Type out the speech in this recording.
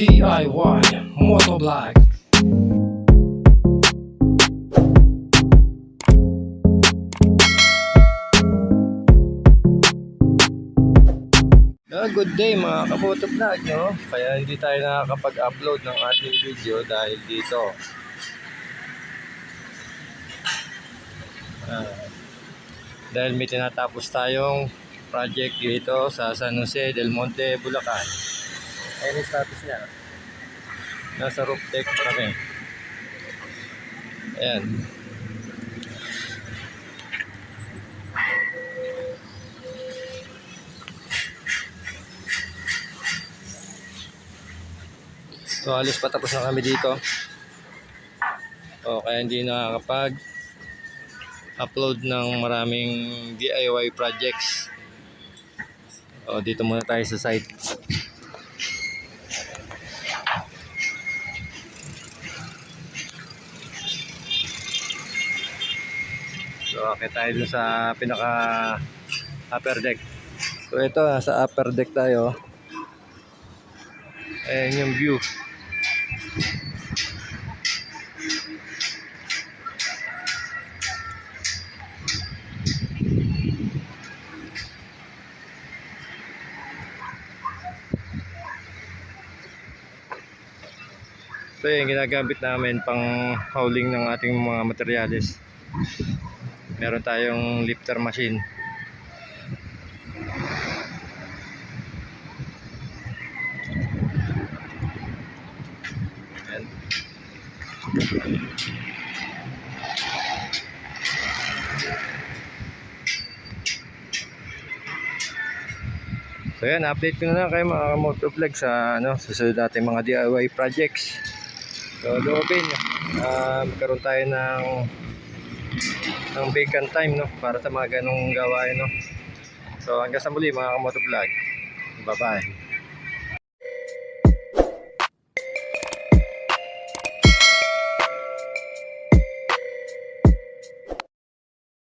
DIY Motovlog Ah, good day mga kaboto vlog, no? Kaya hindi tayo nakakapag-upload ng ating video dahil dito. Ah, dahil may tinatapos tayong project dito sa San Jose del Monte, Bulacan. Ayun yung status niya. Nasa roof deck pa kami. Ayan. So halos patapos na kami dito. O kaya hindi nakakapag upload ng maraming DIY projects. O dito muna tayo sa site. So akit tayo dun sa pinaka upper deck. So ito sa upper deck tayo. Ayan yung view. So yung ginagamit namin pang hauling ng ating mga materyales. Meron tayong lifter machine. So yan, update ko na lang kayo mga motovlog sa ano, susunod natin mga DIY projects. So loobin, uh, magkaroon tayo ng ng vacant time no para sa mga ganong gawain no. So hanggang sa muli mga kamotovlog. Bye bye.